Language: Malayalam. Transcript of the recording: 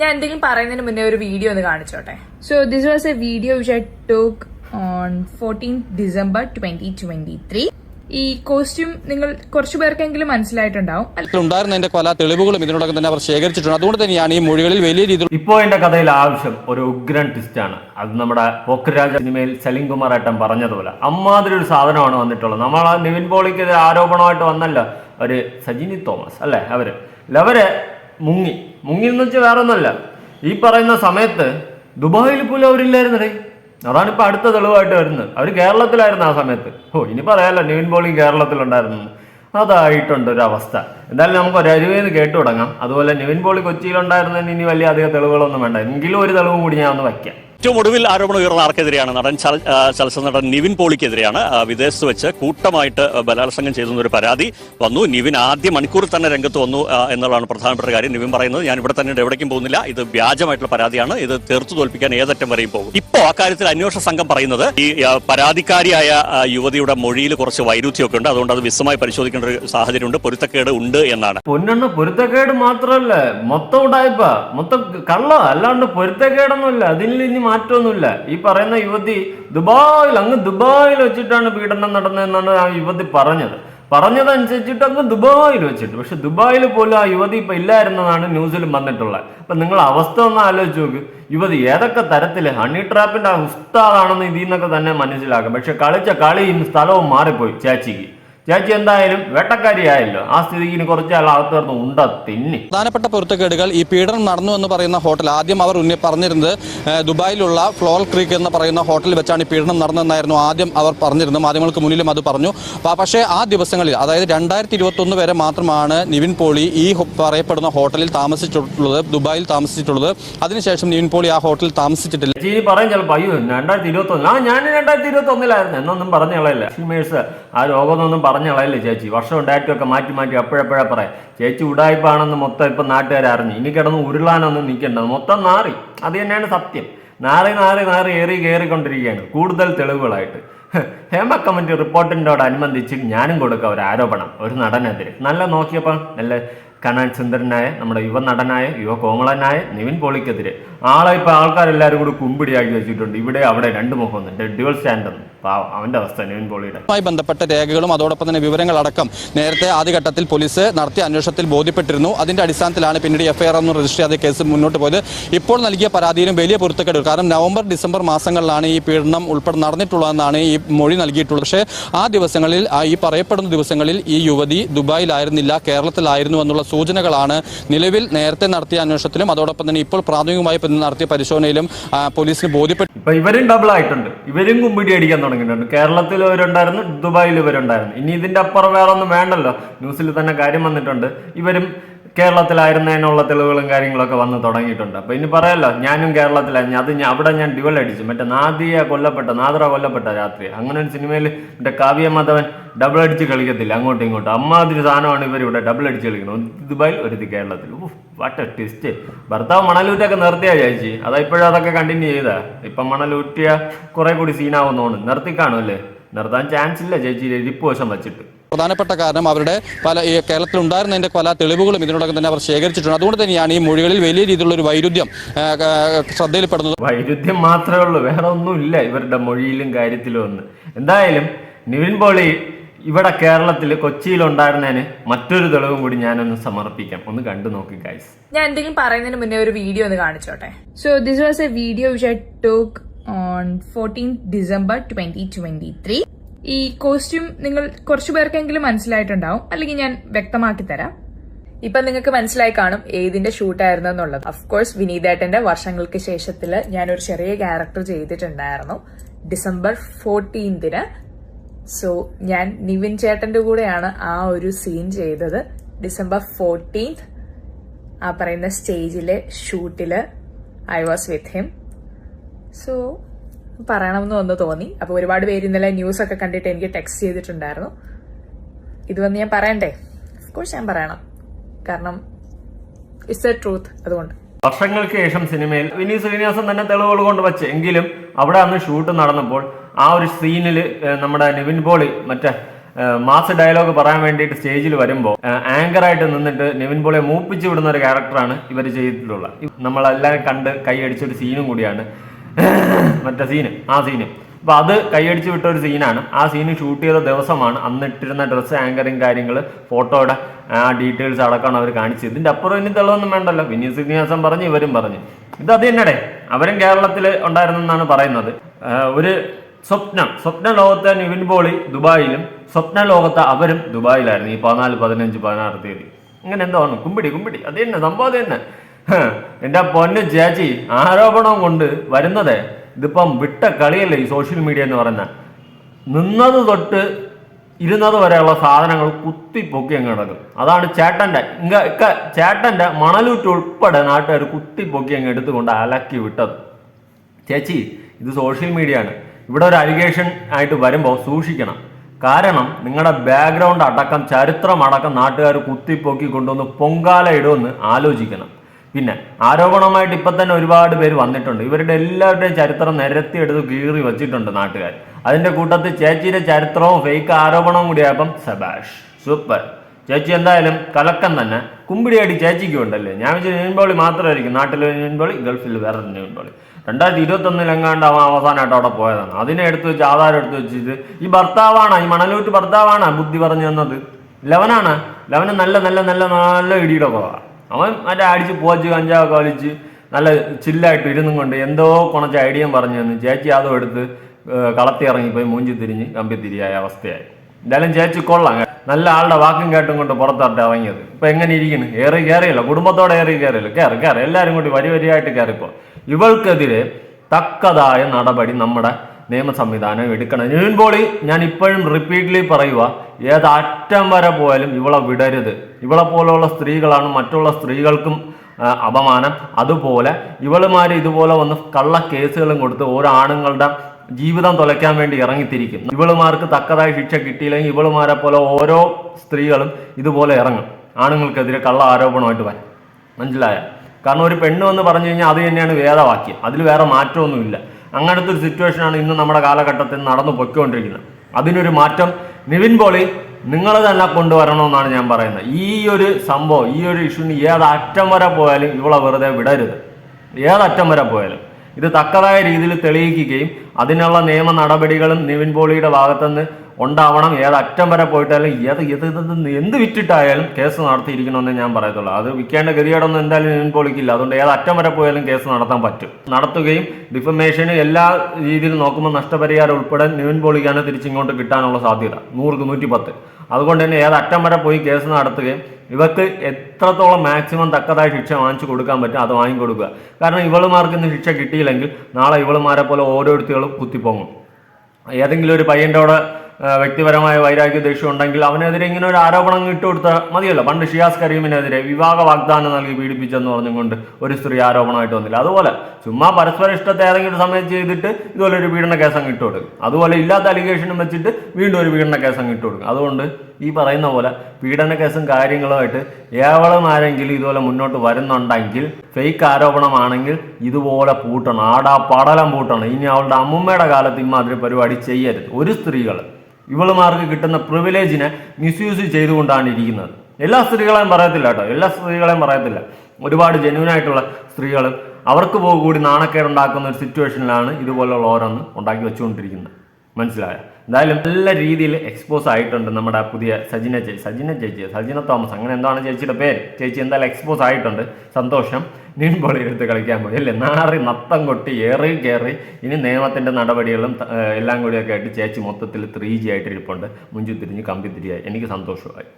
ഞാൻ എന്തെങ്കിലും പറയുന്നതിന് മുന്നേ ഒരു വീഡിയോ ഒന്ന് കാണിച്ചോട്ടെ. So this was a video which I talk on fourteen December twenty twenty three ഈ കോസ്റ്റ്യൂം നിങ്ങൾ കുറച്ചു പേർക്കെങ്കിലും മനസ്സിലായിട്ടുണ്ടാവും. ഉണ്ടായിരുന്നതിന്റെ പല തെളിവുകളും ഇതിനോടൊക്കെ തന്നെ അവർ ശേഖരിച്ചിട്ടുണ്ട്. അതുകൊണ്ട് തന്നെയാണ് ഈ മൊഴികളിൽ വലിയ രീതിയിൽ ഇപ്പോ എന്റെ കഥയിൽ ആവശ്യം ഒരു ഉഗ്രൻ ട്വിസ്റ്റ് ആണ്. അത് നമ്മുടെ പോക്കരാജ സിനിമയിൽ സലീം കുമാർ ഏട്ടൻ പറഞ്ഞതുപോലെ. അമ്മാതിരി ഒരു സാധനമാണ് വന്നിട്ടുള്ളത്. നമ്മൾ ആ നിവിൻ പോളിക്ക് ആരോപണമായിട്ട് വന്നല്ലോ. ഒരു സജിനി തോമസ് അല്ലേ? അവർ. അല്ല, അവർ മുങ്ങി. മുങ്ങി എന്ന് വെച്ചാൽ വേറെ ഒന്നല്ല ഈ പറയുന്ന സമയത്ത് ദുബായിൽ പോലും അവരില്ലായിരുന്നടേ. അതാണ് ഇപ്പൊ അടുത്ത തെളിവായിട്ട് വരുന്നത്. അവർ കേരളത്തിലായിരുന്നു ആ സമയത്ത്. ഓ ഇനി പറയാലോ നിവിൻ പോളിയും കേരളത്തിലുണ്ടായിരുന്നു. അതായിട്ടുണ്ട് ഒരു അവസ്ഥ. എന്തായാലും നമുക്ക് ഒരു അരുവേന്ന് കേട്ടു തുടങ്ങാം. അതുപോലെ നിവിൻ പോളി കൊച്ചിയിലുണ്ടായിരുന്നതിന് ഇനി വലിയ അധിക തെളിവുകളൊന്നും വേണ്ട. എങ്കിലും ഒരു തെളിവും കൂടി ഞാൻ ഒന്ന് വയ്ക്കാം. ഏറ്റവും ഒടുവിൽ ആരോപണം ഉയർന്ന ആർക്കെതിരെയാണ് നടൻ ചല- ചലച്ചിത്ര നടൻ നിവിൻ പോളിക്കെതിരെയാണ് വിദേശത്ത് വെച്ച് കൂട്ടമായിട്ട് ബലാത്സംഗം ചെയ്തെന്നൊരു പരാതി വന്നു. നിവിൻ ആദ്യ മണിക്കൂറിൽ തന്നെ രംഗത്ത് വന്നു എന്നുള്ളതാണ് പ്രധാനപ്പെട്ട കാര്യം. നിവിൻ പറയുന്നത് ഞാൻ ഇവിടെ തന്നെ എവിടേക്കും പോകുന്നില്ല. ഇത് വ്യാജമായിട്ടുള്ള പരാതിയാണ്. ഇത് തീർത്തു തോൽപ്പിക്കാൻ ഏതറ്റം വരെയും പോകും. ഇപ്പോൾ കാര്യത്തിൽ അന്വേഷണ സംഘം പറയുന്നത് ഈ പരാതിക്കാരിയായ യുവതിയുടെ മൊഴിയിൽ കുറച്ച് വൈരുദ്ധ്യമൊക്കെ ഉണ്ട്. അതുകൊണ്ട് അത് വിശദമായി പരിശോധിക്കേണ്ട ഒരു സാഹചര്യമുണ്ട്. പൊരുത്തക്കേട് ഉണ്ട് എന്നാണ്. പൊന്നെണ്ണ പൊരുത്തക്കേട് മാത്രമല്ല മൊത്തം ഉടായ്പ മൊത്തം അല്ലാണ്ട് പൊരുത്തക്കേടൊന്നുമില്ല. അതിൽ ഇനി മാറ്റമൊന്നുമില്ല. ഈ പറയുന്ന യുവതി ദുബായിൽ അങ്ങ് ദുബായിൽ വെച്ചിട്ടാണ് പീഡനം നടന്നതെന്നാണ് ആ യുവതി പറഞ്ഞത്. പറഞ്ഞതനുസരിച്ചിട്ട് അങ്ങ് ദുബായിൽ വെച്ചിട്ട്. പക്ഷെ ദുബായിൽ പോലും ആ യുവതി ഇപ്പൊ ഇല്ലായിരുന്നതാണ് ന്യൂസിലും വന്നിട്ടുള്ളത്. അപ്പൊ നിങ്ങൾ അവസ്ഥ ഒന്ന് ആലോചിച്ച് നോക്ക്. യുവതി ഏതൊക്കെ തരത്തിൽ ഹണി ട്രാപ്പിന്റെ ഉസ്താദാണെന്ന് ഇതിൽ നിന്നൊക്കെ തന്നെ മനസ്സിലാക്കാം. പക്ഷെ കളിച്ച കളിയും സ്ഥലവും മാറിപ്പോയി. ചേച്ചിക്ക്. ചേച്ചി എന്തായാലും വേട്ടക്കാരിയായല്ലോ. ആ സ്ഥിതിക്ക് ഇനി കുറച്ചാൾ അകത്ത് കിടന്ന് ഉണ്ട തിന്നി. പ്രധാനപ്പെട്ട പൊരുത്തക്കേടുകൾ ഈ പീഡനം നടന്നു എന്ന് പറയുന്ന ഹോട്ടൽ ആദ്യം അവർ ഉന്നി പറഞ്ഞിരുന്നത് ദുബായിലുള്ള ഫ്ലോർ ക്രീക്ക് എന്ന് പറയുന്ന ഹോട്ടലിൽ വെച്ചാണ് ഈ പീഡനം നടന്നതെന്നായിരുന്നു ആദ്യം അവർ പറഞ്ഞിരുന്നത്. മാധ്യമങ്ങൾക്ക് മുന്നിലും അത് പറഞ്ഞു. പക്ഷേ ആ ദിവസങ്ങളിൽ അതായത് രണ്ടായിരത്തി ഇരുപത്തൊന്ന് വരെ മാത്രമാണ് നിവിൻ പോളി ഈ പറയപ്പെടുന്ന ഹോട്ടലിൽ താമസിച്ചിട്ടുള്ളത് ദുബായിൽ താമസിച്ചിട്ടുള്ളത്. അതിനുശേഷം നിവിൻ പോളി ആ ഹോട്ടലിൽ താമസിച്ചിട്ടില്ല. ചേച്ചി പറയും ചിലപ്പോൾ അയ്യോ രണ്ടായിരത്തി ഇരുപത്തൊന്ന് ആ ഞാൻ രണ്ടായിരത്തി ഇരുപത്തൊന്നിലായിരുന്നു എന്നൊന്നും പറഞ്ഞു കളയില്ല. ഷിമേഴ്സ് ആ രോഗമൊന്നും പറഞ്ഞു കളയല്ലേ ചേച്ചി? വർഷവും ഡാറ്റും മാറ്റി മാറ്റി അപ്പോഴപ്പോഴാ പറയാം ചേച്ചി ഉടായ്പാണെന്ന് മൊത്തം ഇപ്പം നാട്ടുകാർ അറിഞ്ഞു. ഇനി കിടന്ന് ഉരുളാനൊന്നും നിൽക്കേണ്ടത് മൊത്തം നാറി. അത് തന്നെയാണ് സത്യം. നാറി നാറി നാറി ഏറി കയറിക്കൊണ്ടിരിക്കുകയാണ് കൂടുതൽ തെളിവുകളായിട്ട്. ഹേമ കമ്മിറ്റി റിപ്പോർട്ടിനോടനുബന്ധിച്ച് ഞാനും കൊടുക്കാം ഒരു ആരോപണം ഒരു നടനെതിരെ. നല്ല നോക്കിയപ്പോൾ നല്ല കാണാൻ സുന്ദരനായ നമ്മുടെ യുവ നടനായ യുവ കോമളനായ നിവിൻ പോളിക്കെതിരെ. ആളെ ഇപ്പൊ ആൾക്കാരെല്ലാരും കൂടി കുമ്പിടിയാക്കി വെച്ചിട്ടുണ്ട്. ഇവിടെ അവിടെ രണ്ട് മുഖം ഡ്യുവൽ സ്റ്റാൻഡ് പാവം അവന്റെ അവസ്ഥ നിവിൻ പോളിയുടെ. ബന്ധപ്പെട്ട രേഖകളും അതോടൊപ്പം തന്നെ വിവരങ്ങൾ അടക്കം നേരത്തെ ആദ്യഘട്ടത്തിൽ പോലീസ് നടത്തിയ അന്വേഷണത്തിൽ ബോധ്യപ്പെട്ടിരുന്നു. അതിന്റെ അടിസ്ഥാനത്തിലാണ് പിന്നീട് എഫ്ഐആർ ഒന്നും രജിസ്റ്റർ ചെയ്ത കേസ് മുന്നോട്ട് പോയത്. ഇപ്പോൾ നൽകിയ പരാതിയിലും വലിയ പൊരുത്തക്കേട് കാരണം നവംബർ ഡിസംബർ മാസങ്ങളിലാണ് ഈ പീഡനം ഉൾപ്പെടെ നടന്നിട്ടുള്ളതെന്നാണ് ഈ മൊഴി നൽകിയിട്ടുള്ളത്. പക്ഷേ ആ ദിവസങ്ങളിൽ ഈ പറയപ്പെടുന്ന ദിവസങ്ങളിൽ ഈ യുവതി ദുബായിലായിരുന്നില്ല കേരളത്തിലായിരുന്നു എന്നുള്ള സൂചനകളാണ്. നിലവിൽ നേരത്തെ നടത്തിയ അന്വേഷണത്തിലും അതോടൊപ്പം തന്നെ ഇപ്പോൾ പ്രാഥമികമായി നടത്തിയ പരിശോധനയിലും പോലീസിന് ബോധ്യപ്പെട്ടു. ഇപ്പൊ ഇവരും ഡബിൾ ആയിട്ടുണ്ട്. ഇവരും കുമ്പിടി അടിക്കാൻ തുടങ്ങിയിട്ടുണ്ട്. കേരളത്തിൽ ഇവരുണ്ടായിരുന്നു ദുബായിൽ ഇവരുണ്ടായിരുന്നു. ഇനി ഇതിന്റെ അപ്പുറം വേറെ ഒന്നും വേണ്ടല്ലോ. ന്യൂസിൽ തന്നെ കാര്യം വന്നിട്ടുണ്ട്. ഇവരും കേരളത്തിലായിരുന്നതിനുള്ള തെളിവുകളും കാര്യങ്ങളൊക്കെ വന്ന് തുടങ്ങിയിട്ടുണ്ട്. അപ്പൊ ഇനി പറയാലോ ഞാനും കേരളത്തിലായിരുന്നു അത് ഞാൻ അവിടെ ഞാൻ ഡിവൽ അടിച്ചു. മറ്റേ നാദിയ കൊല്ലപ്പെട്ട നാദ്ര കൊല്ലപ്പെട്ട രാത്രി. അങ്ങനെ ഒരു സിനിമയിൽ മറ്റേ കാവ്യ മാധവൻ ഡബിൾ അടിച്ച് കളിക്കത്തില്ല അങ്ങോട്ടും ഇങ്ങോട്ടും. അമ്മാതിരി സാധനമാണ് ഇവർ ഇവിടെ ഡബിൾ അടിച്ച് കളിക്കുന്നത്. ദുബായിൽ ഒരു കേരളത്തിൽ. വാട്ട് ട്വിസ്റ്റ് ഭർത്താവ് മണലൂറ്റൊക്കെ നിർത്തിയാ ചേച്ചി. അതാ ഇപ്പോഴും അതൊക്കെ കണ്ടിന്യൂ ചെയ്താ. ഇപ്പം മണലൂറ്റിയ കുറെ കൂടി സീനാവുന്നോണ് നിർത്തി കാണുമല്ലേ നിർത്താൻ ചാൻസ് ഇല്ല ചേച്ചി ഇരിപ്പ് വശം വെച്ചിട്ട്. പ്രധാനപ്പെട്ട കാരണം അവരുടെ പല ഈ കേരളത്തിൽ ഉണ്ടായിരുന്നതിന്റെ പല തെളിവുകളും ഇതിനോടൊപ്പം തന്നെ അവർ ശേഖരിച്ചിട്ടുണ്ട്. അതുകൊണ്ട് തന്നെയാണ് ഈ മൊഴികളിൽ വലിയ രീതിയിലുള്ള ഒരു വൈരുദ്ധ്യം ശ്രദ്ധയിൽപ്പെടുന്നത്. വൈരുദ്ധ്യം മാത്രമേ ഉള്ളൂ വേറെ ഒന്നുമില്ല ഇവരുടെ മൊഴിയിലും കാര്യത്തിലും ഒന്ന്. എന്തായാലും നിവിൻ പോളി ഇവിടെ കേരളത്തിൽ കൊച്ചിയിൽ ഉണ്ടായിരുന്നതിന് മറ്റൊരു തെളിവും കൂടി ഞാനൊന്ന് സമർപ്പിക്കാം. ഒന്ന് കണ്ടു നോക്കി ഗൈസ് ഞാൻ എന്തെങ്കിലും പറയുന്നതിന് മുന്നേ ഒരു വീഡിയോ ഒന്ന് കാണിച്ചോട്ടെ? So this was a video which I talk on fourteen December twenty twenty three ഈ കോസ്റ്റ്യൂം നിങ്ങൾ കുറച്ചു പേർക്കെങ്കിലും മനസ്സിലായിട്ടുണ്ടാവും. അല്ലെങ്കിൽ ഞാൻ വ്യക്തമാക്കി തരാം. ഇപ്പൊ നിങ്ങൾക്ക് മനസ്സിലായി കാണും ഏതിന്റെ ഷൂട്ടായിരുന്നു എന്നുള്ളത്. അഫ്കോഴ്സ് വിനീതേട്ടന്റെ വർഷങ്ങൾക്ക് ശേഷത്തിൽ ഞാനൊരു ചെറിയ ക്യാരക്ടർ ചെയ്തിട്ടുണ്ടായിരുന്നു. ഡിസംബർ ഫോർട്ടീൻതിന് സോ ഞാൻ നിവിൻ ചേട്ടന്റെ കൂടെയാണ് ആ ഒരു സീൻ ചെയ്തത്. ഡിസംബർ ഫോർട്ടീൻത് ആ പറയുന്ന സ്റ്റേജിലെ ഷൂട്ടിൽ I was with him so പറയണമെന്ന് ഒന്ന് തോന്നി. അപ്പൊ ഒരുപാട് പേര് ഇന്നലെ ന്യൂസ് ഒക്കെ കണ്ടിട്ട് എനിക്ക് ടെക്സ്റ്റ് ചെയ്തിട്ടുണ്ടായിരുന്നു. ഇത് വന്ന് ഞാൻ പറയണ്ടേ? കോഴ്സ് ഞാൻ പറയണം. കാരണം ഇറ്റ്സ് എ ട്രൂത്ത് അതുകൊണ്ട്. വർഷങ്ങൾക്ക് ശേഷം സിനിമയിൽ വിനീത് ശ്രീനിവാസൻ തന്നെ തെളിവുകൾ കൊണ്ട് വച്ച് എങ്കിലും അവിടെ അന്ന് ഷൂട്ട് നടന്നപ്പോൾ ആ ഒരു സീനിൽ നമ്മുടെ നിവിൻ പോളി മറ്റേ മാസ് ഡയലോഗ് പറയാൻ വേണ്ടിയിട്ട് സ്റ്റേജിൽ വരുമ്പോൾ ആങ്കറായിട്ട് നിന്നിട്ട് നിവിൻ പോളിയെ മൂപ്പിച്ചു വിടുന്ന ഒരു ക്യാരക്ടറാണ് ഇവർ ചെയ്തിട്ടുള്ളത്. നമ്മളെല്ലാം കണ്ട് കൈയടിച്ചൊരു സീനും കൂടിയാണ്. മറ്റേ സീന് ആ സീന്. അപ്പൊ അത് കൈയടിച്ച് വിട്ട ഒരു സീനാണ്. ആ സീന് ഷൂട്ട് ചെയ്ത ദിവസമാണ് അന്നിട്ടിരുന്ന ഡ്രസ്സ് ആങ്കറിങ് കാര്യങ്ങൾ ഫോട്ടോയുടെ ആ ഡീറ്റെയിൽസ് അടക്കമാണ് അവർ കാണിച്ചത്. ഇതിന്റെ അപ്പുറം ഇനി തെളിവൊന്നും വേണ്ടല്ലോ. വിനീത് ശ്രീനിവാസൻ പറഞ്ഞു ഇവരും പറഞ്ഞു. ഇത് അത് തന്നെടേ അവരും കേരളത്തിൽ ഉണ്ടായിരുന്നെന്നാണ് പറയുന്നത്. ഒരു സ്വപ്നം. സ്വപ്ന ലോകത്തെ നിവിൻ പോളി ദുബായിലും സ്വപ്ന ലോകത്തെ അവരും ദുബായിലായിരുന്നു ഈ പതിനാല് പതിനഞ്ച് പതിനാറ് തീയതി. ഇങ്ങനെ എന്താണ് കുമ്പിടി കുമ്പിടി. അത് തന്നെ സംഭവം തന്നെ. എന്റെ പൊന്നു ചേച്ചി ആരോപണം കൊണ്ട് വരുന്നത് ഇതിപ്പം വിട്ട കളിയല്ലേ ഈ സോഷ്യൽ മീഡിയ എന്ന് പറയുന്ന? നിന്നത് തൊട്ട് ഇരുന്നത് വരെയുള്ള സാധനങ്ങൾ കുത്തിപ്പൊക്കി അങ്ങ് കിടക്കും അതാണ് ചേട്ടന്റെ ഇങ്ങ ഇക്ക ചേട്ടന്റെ മണലൂറ്റ് ഉൾപ്പെടെ നാട്ടുകാർ കുത്തിപ്പൊക്കി അങ്ങ് എടുത്തുകൊണ്ട് അലക്കി വിട്ടത്. ചേച്ചി ഇത് സോഷ്യൽ മീഡിയ ആണ്. ഇവിടെ ഒരു അലിഗേഷൻ ആയിട്ട് വരുമ്പോൾ സൂക്ഷിക്കണം. കാരണം നിങ്ങളുടെ ബാക്ക്ഗ്രൗണ്ട് അടക്കം ചരിത്രം അടക്കം നാട്ടുകാർ കുത്തിപ്പൊക്കി കൊണ്ടുവന്ന് പൊങ്കാല ഇടുമെന്ന് ആലോചിക്കണം. പിന്നെ ആരോപണമായിട്ട് ഇപ്പം തന്നെ ഒരുപാട് പേര് വന്നിട്ടുണ്ട്. ഇവരുടെ എല്ലാവരുടെയും ചരിത്രം നിരത്തി എടുത്ത് കീറി വെച്ചിട്ടുണ്ട് നാട്ടുകാർ. അതിന്റെ കൂട്ടത്തിൽ ചേച്ചിയുടെ ചരിത്രവും ഫേക്ക് ആരോപണവും കൂടിയായപ്പം സബാഷ്. സൂപ്പർ. ചേച്ചി എന്തായാലും കലക്കം തന്നെ. കുമ്പിടിയടി ചേച്ചിക്കും ഉണ്ടല്ലേ? ഞാൻ വെച്ചാൽ നീൻപോളി മാത്രമായിരിക്കും. നാട്ടിലെ നീൻപോളി ഗൾഫിൽ വേറെ നീൻപോളി രണ്ടായിരത്തി ഇരുപത്തൊന്നിൽ എങ്ങാണ്ട് അവൻ അവസാനമായിട്ട് അവിടെ പോയതാണ്. അതിനെ എടുത്ത് വെച്ച് ആധാരം എടുത്ത് വെച്ചിട്ട് ഈ ഭർത്താവാണ് ഈ മണലൂറ്റ് ഭർത്താവാണ് ബുദ്ധി പറഞ്ഞു തന്നത്. ലവനാണ്. ലവന് നല്ല നല്ല നല്ല നല്ല ഇടിയുടെ കുറവാണ് അവൻ മറ്റേ അടിച്ച് പോച്ച് കഞ്ചാവൊക്കെ വലിച്ച് നല്ല ചില്ലായിട്ട് ഇരുന്നും കൊണ്ട് എന്തോ കുണച്ച ഐഡിയം പറഞ്ഞു തന്നു. ചേച്ചി അതും എടുത്ത് കളത്തി ഇറങ്ങിപ്പോയി മൂഞ്ചി തിരിഞ്ഞ് കമ്പി തിരിയായ അവസ്ഥയായി. എന്തായാലും ചേച്ചി കൊള്ളാം. നല്ല ആളുടെ വാക്കും കേട്ടും കൊണ്ട് പുറത്തോട്ട് ഇറങ്ങിയത്. ഇപ്പൊ എങ്ങനെ ഇരിക്കുന്നു? ഏറി കയറിയല്ലോ കുടുംബത്തോടെ ഏറി കയറിയല്ലോ കയറി കയറി എല്ലാവരും കൂടി വരി വരിയായിട്ട് കയറിപ്പോ ഇവൾക്കെതിരെ തക്കതായ നടപടി നമ്മുടെ നിയമ സംവിധാനം എടുക്കണം ഞാൻ ഇപ്പോഴും റിപ്പീറ്റ്ലി പറയുക ഏത് അറ്റം വരെ പോയാലും ഇവളെ വിടരുത്. ഇവളെ പോലെയുള്ള സ്ത്രീകളാണ് മറ്റുള്ള സ്ത്രീകൾക്കും അപമാനം. അതുപോലെ ഇവളുമാർ ഇതുപോലെ വന്ന് കള്ള കേസുകളും കൊടുത്ത് ഓരോ ആണുങ്ങളുടെ ജീവിതം തുലയ്ക്കാൻ വേണ്ടി ഇറങ്ങിത്തിരിക്കും. ഇവളുമാർക്ക് തക്കതായ ശിക്ഷ കിട്ടിയില്ലെങ്കിൽ ഇവളുമാരെ പോലെ ഓരോ സ്ത്രീകളും ഇതുപോലെ ഇറങ്ങും. ആണുങ്ങൾക്കെതിരെ കള്ള ആരോപണമായിട്ട് വരാം. മനസ്സിലായ? കാരണം ഒരു പെണ്ണ് എന്ന് പറഞ്ഞു കഴിഞ്ഞാൽ അത് തന്നെയാണ് വേദവാക്യം. അതിൽ വേറെ മാറ്റമൊന്നുമില്ല. അങ്ങനത്തെ ഒരു സിറ്റുവേഷനാണ് ഇന്ന് നമ്മുടെ കാലഘട്ടത്തിൽ നടന്നു പൊയ്ക്കൊണ്ടിരിക്കുന്നത്. അതിനൊരു മാറ്റം. നിവിൻ പോളി നിങ്ങൾ തന്നെ കൊണ്ടുവരണമെന്നാണ് ഞാൻ പറയുന്നത്. ഈ ഒരു സംഭവം ഈ ഒരു ഇഷ്യൂന് ഏതറ്റം വരെ പോയാലും ഇവളെ വെറുതെ വിടരുത്. ഏതറ്റം വരെ പോയാലും. ഇത് തക്കതായ രീതിയിൽ തെളിയിക്കുകയും അതിനുള്ള നിയമ നടപടികളും നിവിൻ പോളിയുടെ ഭാഗത്തുനിന്ന് ഉണ്ടാവണം. ഏതറ്റം വരെ പോയിട്ടാലും ഏത് ഏത് എന്ത് വിറ്റിട്ടായാലും കേസ് നടത്തിയിരിക്കണമെന്ന് ഞാൻ പറയത്തുള്ളൂ. അത് വിൽക്കേണ്ട ഗതികേടൊന്നും എന്തായാലും ഞാൻ പൊളിക്കില്ല അതുകൊണ്ട് ഏത് അറ്റം വരെ പോയാലും കേസ് നടത്താൻ പറ്റും. നടത്തുകയും ഡിഫമേഷന് എല്ലാ രീതിയിൽ നോക്കുമ്പോൾ നഷ്ടപരിഹാരം ഉൾപ്പെടെ നിവിൻ പൊളിക്കാനോ തിരിച്ചിങ്ങോട്ട് കിട്ടാനുള്ള സാധ്യത. നൂറുക്ക് നൂറ്റി പത്ത് അതുകൊണ്ട് തന്നെ ഏത് അറ്റം വരെ പോയി കേസ് നടത്തുകയും ഇവർക്ക് എത്രത്തോളം മാക്സിമം തക്കതായ ശിക്ഷ വാങ്ങിച്ചു കൊടുക്കാൻ പറ്റും അത് വാങ്ങിക്കൊടുക്കുക. കാരണം ഇവളുമാർക്ക് ഇന്ന് ശിക്ഷ കിട്ടിയില്ലെങ്കിൽ നാളെ ഇവളുമാരെ പോലെ ഓരോരുത്തരും കുത്തിപ്പോങ്ങും ഏതെങ്കിലും ഒരു പയ്യന്റെ ആ, വ്യക്തിപരമായ വൈരാഗ്യ ദേഷ്യം ഉണ്ടെങ്കിൽ അവനെതിരെ ഇങ്ങനെ ഒരു ആരോപണം ഇട്ടുകൊടുത്ത മതിയല്ലോ. പണ്ട് ഷിയാസ് കരീമിനെതിരെ വിവാഹ വാഗ്ദാനം നൽകി പീഡിപ്പിച്ചെന്ന് പറഞ്ഞുകൊണ്ട് ഒരു സ്ത്രീ ആരോപണമായിട്ട് വന്നില്ല. അതുപോലെ ചുമ്മാ പരസ്പര ഇഷ്ടത്തെ ഏതെങ്കിലും സമയം ചെയ്തിട്ട് ഇതുപോലെ ഒരു പീഡന കേസ് അങ്ങ് ഇട്ട് കൊടുക്കും. അതുപോലെ ഇല്ലാത്ത അലിഗേഷനും വെച്ചിട്ട് വീണ്ടും ഒരു പീഡന കേസ് അങ്ങ് ഇട്ട് കൊടുക്കും. അതുകൊണ്ട് ഈ പറയുന്ന പോലെ പീഡന കേസും കാര്യങ്ങളുമായിട്ട് ഏവളും ആരെങ്കിലും ഇതുപോലെ മുന്നോട്ട് വരുന്നുണ്ടെങ്കിൽ ഫേക്ക് ആരോപണമാണെങ്കിൽ ഇതുപോലെ പൂട്ടണം. ആടാ പടലം പൂട്ടണം. ഇനി അവളുടെ അമ്മുമ്മയുടെ കാലത്ത് ഇമാതിരി പരിപാടി ചെയ്യരുത്. ഒരു സ്ത്രീകൾ ഇവളുമാർക്ക് കിട്ടുന്ന പ്രിവിലേജിനെ മിസ്യൂസ് ചെയ്തുകൊണ്ടാണ് ഇരിക്കുന്നത്. എല്ലാ സ്ത്രീകളെയും പറയത്തില്ല കേട്ടോ. എല്ലാ സ്ത്രീകളെയും പറയത്തില്ല. ഒരുപാട് ജെന്യൂൻ ആയിട്ടുള്ള സ്ത്രീകൾ അവർക്ക് കൂടി നാണക്കേടുണ്ടാക്കുന്ന ഒരു സിറ്റുവേഷനിലാണ് ഇതുപോലുള്ള ഓരോന്ന് ഉണ്ടാക്കി വെച്ചുകൊണ്ടിരിക്കുന്നത്. മനസ്സിലായോ? എന്തായാലും നല്ല രീതിയിൽ എക്സ്പോസ് ആയിട്ടുണ്ട് നമ്മുടെ പുതിയ സജിന ചേച്ചി. സജിന ചേച്ചി സജിന തോമസ്. അങ്ങനെ എന്താണ് ചേച്ചിയുടെ പേര്? ചേച്ചി എന്തായാലും എക്സ്പോസ് ആയിട്ടുണ്ട്. സന്തോഷം. നീൻ ബോളി എടുത്ത് കളിക്കാൻ പോയി. അല്ലേ? നാറി നത്തം കൊട്ടി ഏറി കയറി ഇനി നിയമത്തിന്റെ നടപടികളും എല്ലാം കൂടിയൊക്കെ ആയിട്ട് ചേച്ചി മൊത്തത്തിൽ ത്രീ ജി ആയിട്ട് ഇരിപ്പുണ്ട് മുഞ്ചു തിരിഞ്ഞ് കമ്പി തിരിയായി. എനിക്ക് സന്തോഷമായി.